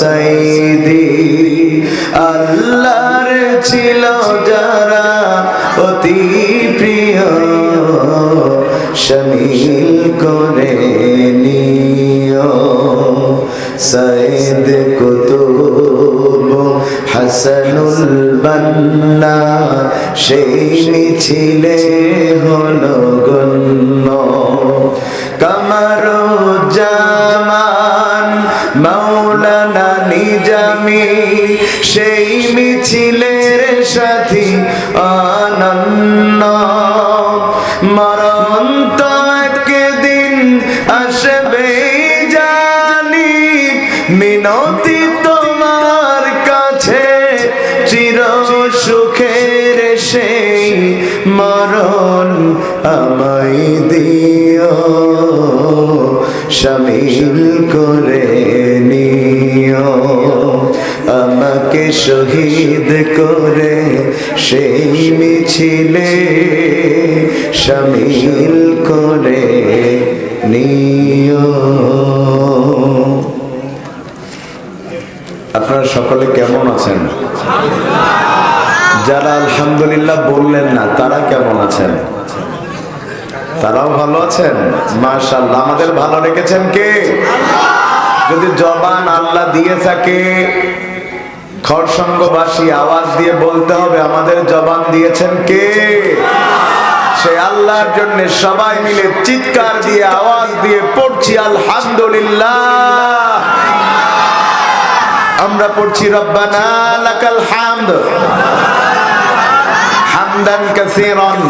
সাইদি, আল্লাহর ছিল যারা অতি প্রিয়, শামিল করে নিও। সাইদ কুতুব হাসানুল বান্না, সেই মিছিলে হলো গণ্য। কামারুজ্জামান মাওলানা নিজামি, সেই মিছিলের সাথী অনন্য মরণ তো একদিন আসবে জানি, মিনতি তোমার কাছে চির সুখের সেই মরণ আমায় দিও শামিল করে শহীদ করে সেই মিছিলে শামিল করে আপনারা সকলে কেমন আছেন? যারা আলহামদুলিল্লাহ বললেন না, তারা কেমন আছেন? তারাও ভালো আছেন? মাশাল্লাহ আমাদের ভালো রেখেছেন কে? যদি জবান আল্লাহ দিয়ে থাকে খড়সঙ্গবাসী আওয়াজ দিয়ে বলতে হবে, আমাদের জবান দিয়েছেন কে? সে আল্লাহর জন্য সবাই মিলে চিৎকার দিয়ে আওয়াজ দিয়ে পড়ছি, আলহামদুলিল্লাহ। আমরা পড়ছি, রব্বানা হামদ। হামদান কাসীরান।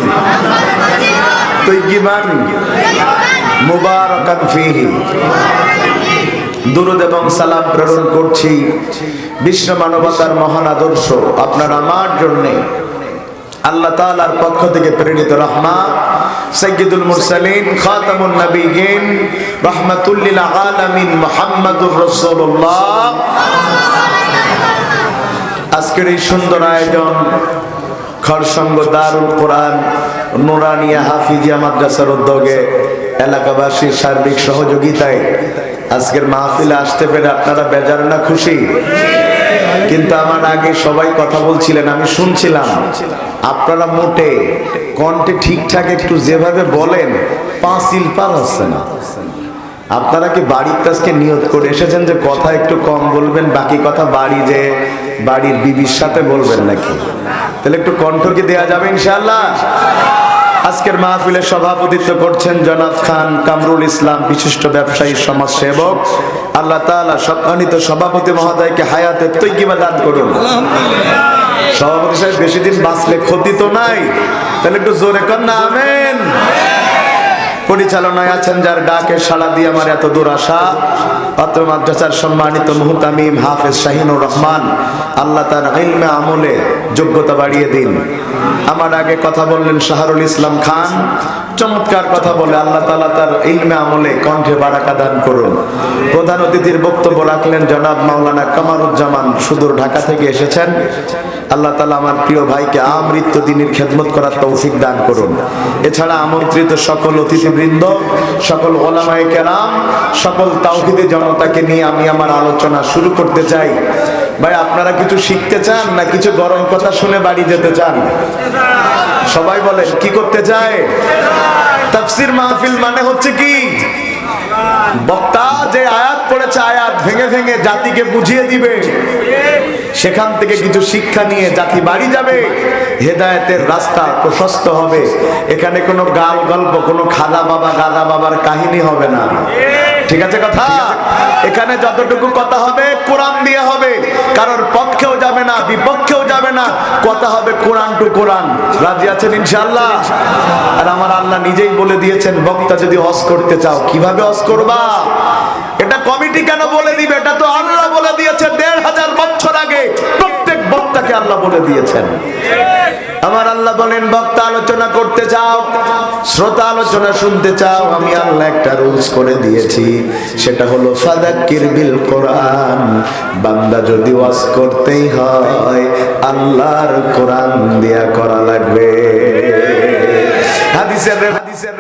তৈয়িবান মুবারাকান ফিহি। দুরুদ এবং সালাম প্রেরণ করছি। বিশ্ব মানবতার মহান আদর্শ আপনার আমার জন্যে। আল্লাহ তাআলার পক্ষ থেকে প্রেরিত রহমা সৈয়দুল মুরসালিন, খাতামুন নবীন রহমাতুল লিল আলামিন মুহাম্মাদুর রাসূলুল্লাহ। আজকের এই সুন্দর আয়োজন খরসঙ্গ দারুল কোরআন, নুরানিয়া হাফিজিয়া মাদ্রাসার উদ্যোগে এলাকাবাসীর সার্বিক সহযোগিতায় আজকের মাহফিলে আসতে পেরে আপনারা বেজার না খুশি? কিন্তু আমার আগে সবাই কথা বলছিলেন, আমি শুনছিলাম। আপনারা মোটে কণ্ঠে ঠিকঠাক একটু যেভাবে বলেন পাঁচ ইল পার হচ্ছে না। আপনারা কি বাড়ির কাজকে নিয়ত করে এসেছেন যে কথা একটু কম বলবেন, বাকি কথা বাড়ি যে বাড়ির বিবির সাথে বলবেন নাকি? তাহলে একটু কণ্ঠ কি দেওয়া যাবে ইনশাল্লাহ আজকের মাহফিলে সভাপতিত্ব করছেন জনাব খান কামরুল ইসলাম, বিশিষ্ট ব্যবসায়ী সমাজ সেবক আল্লাহ তাআলা সম্মানিত সভাপতি মহোদয়কে হায়াতে তৈকিবা দান করুন। সভাপতি সাহেব, বেশি দিন বাঁচলে ক্ষতি তো নাই। তাহলে একটু জোরে কর না, আমেন। পরিচালনায় আছেন যার ডাকে সাড়া দিয়ে আমার এত দূর আসা পাত্র মাদ্রাসার সম্মানিত মুহতামিম হাফেজ শাহিনুর রহমান, আল্লাহ তার ইলমে আমলে যোগ্যতা বাড়িয়ে দিন। আমার আগে কথা বললেন শাহরুল ইসলাম খান, চমৎকার কথা বলে আল্লাহ তালা তার ইলমে আমলে কণ্ঠে বারাকা দান করুন। প্রধান অতিথির বক্তব্য রাখলেন জনাব মাওলানা কামারুজ্জামান সুদূর ঢাকা থেকে এসেছেন। আল্লাহ তালা আমার প্রিয় ভাইকে আমৃত্য দিনের খেদমত করার তৌফিক দান করুন। এছাড়া আমন্ত্রিত সকল অতিথিবৃন্দ, সকল ওলামায়ে কেরাম, সকল তাওহিদে জনতাকে নিয়ে আমি আমার আলোচনা শুরু করতে চাই। ভাই, আপনারা কিছু শিখতে চান না কিছু গরম কথা শুনে বাড়ি যেতে চান? সবাই বলেন, কি করতে চায়? মাহফিল মানে হচ্ছে কি? বক্তা যে আয়াত পড়েছে, আয়াত ভেঙে ভেঙে জাতিকে বুঝিয়ে দিবে। সেখান থেকে কিছু শিক্ষা নিয়ে জাতি বাড়ি যাবে। হেদায়েতের রাস্তা প্রশস্ত হবে। এখানে কোনো গাল গল্প, কোনো খাদা বাবা, গাদা বাবার কাহিনী হবে না। ঠিক আছে কথা? এখানে যতটুকু কথা হবে, কোরআন দিয়ে হবে। কারোর পক্ষেও যাবে না, বিপক্ষেও যাবে না। কথা হবে কোরআন টু কোরআন। রাজি আছেন ইনশাল্লাহ আর আমার আল্লাহ নিজেই বলে দিয়েছেন, বক্তা যদি হজ করতে চাও, কীভাবে হজ করবা? এটা কমিটি কেন বলে দিবে? এটা তো আল্লাহ বলে দিয়েছে দেড় হাজার বছর আগে। প্রত্যেক বক্তাকে আল্লাহ বলে দিয়েছেন। আমার আল্লাহ বলেন, বক্তা আলোচনা করতে চাও, শ্রোতা আলোচনা শুনতে চাও, আমি আল্লাহ একটা রুলস করে দিয়েছি। সেটা হলো ফাদাক্কির বিল কোরআন, বান্দা যদি ওয়াজ করতেই হয়, আল্লাহর কোরআন দিয়া করা লাগবে। হাদিসের হাদিসের